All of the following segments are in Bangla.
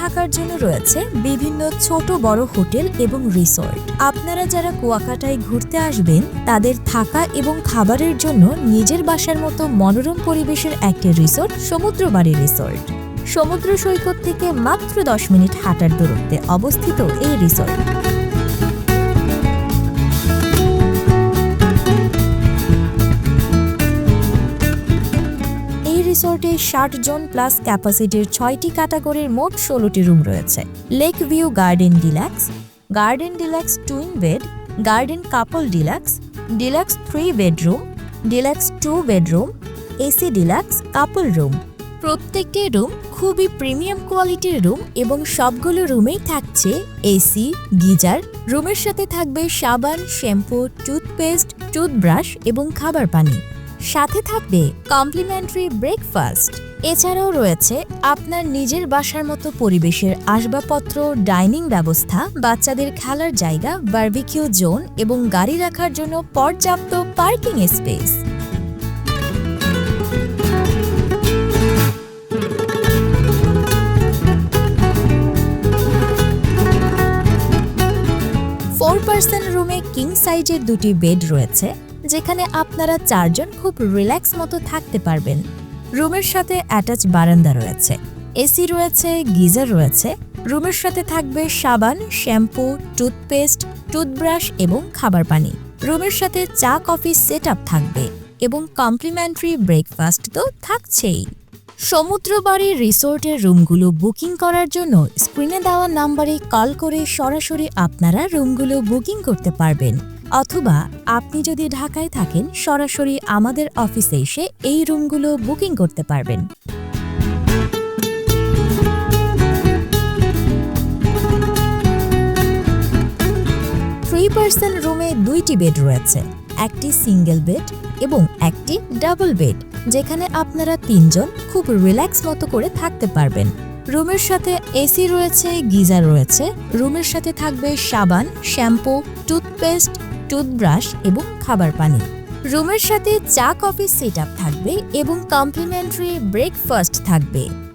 থাকার জন্য রয়েছে বিভিন্ন ছোট বড় হোটেল এবং রিসোর্ট। আপনারা যারা কুয়াকাটায় ঘুরতে আসবেন, তাদের থাকা এবং খাবারের জন্য নিজের বাসার মতো মনোরম পরিবেশের একটি রিসোর্ট, সমুদ্রবাড়ি রিসোর্ট। সমুদ্র সৈকত থেকে মাত্র দশ মিনিট হাঁটার দূরত্বে অবস্থিত এই রিসোর্ট। রিসোর্টে ষাট জন প্লাস ক্যাপাসিটির ছয়টি ক্যাটাগরির মোট ষোলোটি রুম রয়েছে। Lake view garden deluxe garden deluxe twin bed garden couple deluxe deluxe three bedroom deluxe two bedroom AC deluxe couple room প্রত্যেকটি রুম খুবই প্রিমিয়াম কোয়ালিটির রুম এবং সবগুলো রুমেই থাকছে এসি গিজার। রুমের সাথে থাকবে সাবান, শ্যাম্পু, টুথপেস্ট, টুথব্রাশ এবং খাবার পানি। সাথে থাকবে কমপ্লিমেন্টারি ব্রেকফাস্ট। এছাড়াও রয়েছে আপনার নিজের বাসার মতো পরিবেশের আসবাবপত্র, ডাইনিং ব্যবস্থা, বাচ্চাদের খেলার জায়গা, বারবিকিউ জোন এবং গাড়ি রাখার জন্য পর্যাপ্ত পার্কিং স্পেস। ফোর পার্সন রুমে কিং সাইজের দুটি বেড রয়েছে। যেখানে আপনারা চারজন খুব রিল্যাক্স মতো থাকতে পারবেন। রুমের সাথে অ্যাটাচ বারান্দা রয়েছে। এসি রয়েছে, গিজার রয়েছে। রুমের সাথে থাকবে সাবান, শ্যাম্পু টুথপেস্ট টুথব্রাশ এবং খাবার পানি। রুমের সাথে চা, কফি সেট থাকবে এবং কমপ্লিমেন্টারি ব্রেকফাস্ট তো থাকছেই। সমুদ্রবাড়ি রিসোর্টের রুমগুলো বুকিং করার জন্য স্ক্রিনে দেওয়া নাম্বারে কল করে সরাসরি আপনারা রুমগুলো বুকিং করতে পারবেন। অথবা আপনি যদি ঢাকায় থাকেন, সরাসরি আমাদের অফিসে এসে এই রুমগুলো বুকিং করতে পারবেন। থ্রি পার্সন রুমে দুইটি বেড রয়েছে, একটি সিঙ্গেল বেড এবং একটি ডাবল বেড, যেখানে আপনারা তিনজন খুব রিল্যাক্স মতো করে থাকতে পারবেন। রুমের সাথে এসি রয়েছে, গিজার রয়েছে, রুমের সাথে থাকবে সাবান, শ্যাম্পু, টুথপেস্ট টুথব্রাশ এবং খাবার পানি রুমের সাথে চা কফি সেট থাকবে এবং কমপ্লিমেন্টারি ব্রেকফাস্ট থাকবে।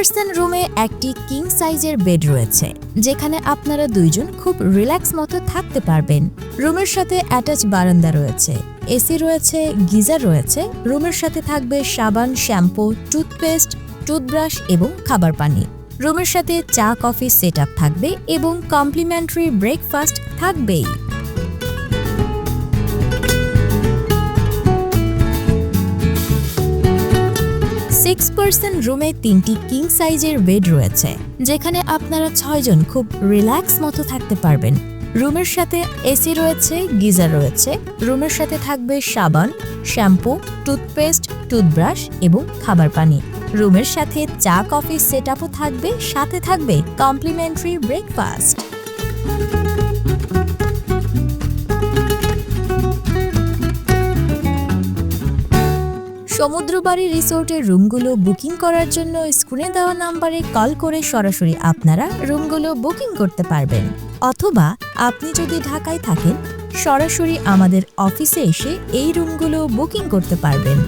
পার্সন রুমে একটি কিং সাইজের বেড রয়েছে, যেখানে আপনারা দুইজন খুব রিল্যাক্স মতো থাকতে পারবেন। রুমের সাথে অ্যাটাচ বারান্দা রয়েছে এসি রয়েছে, গিজার রয়েছে, রুমের সাথে থাকবে সাবান, শ্যাম্পু টুথপেস্ট টুথব্রাশ এবং খাবার পানি। রুমের সাথে চা, কফি সেট থাকবে এবং কমপ্লিমেন্টারি ব্রেকফাস্ট থাকবেই। সিক্স পার্সন রুমে তিনটি কিং সাইজের বেড রয়েছে, যেখানে আপনারা ছয়জন খুব রিল্যাক্স মতো থাকতে পারবেন। রুমের সাথে এসি রয়েছে, গিজার রয়েছে। রুমের সাথে থাকবে সাবান শ্যাম্পু টুথপেস্ট টুথব্রাশ এবং খাবার পানি। রুমের সাথে চা, কফি সেট থাকবে, সাথে থাকবে কমপ্লিমেন্টারি ব্রেকফাস্ট সমুদ্রবাড়ি রিসোর্টের রুমগুলো বুকিং করার জন্য স্ক্রিনে দেওয়া নাম্বারে কল করে সরাসরি আপনারা রুমগুলো বুকিং করতে পারবেন। অথবা আপনি যদি ঢাকায় থাকেন, সরাসরি আমাদের অফিসে এসে এই রুমগুলো বুকিং করতে পারবেন।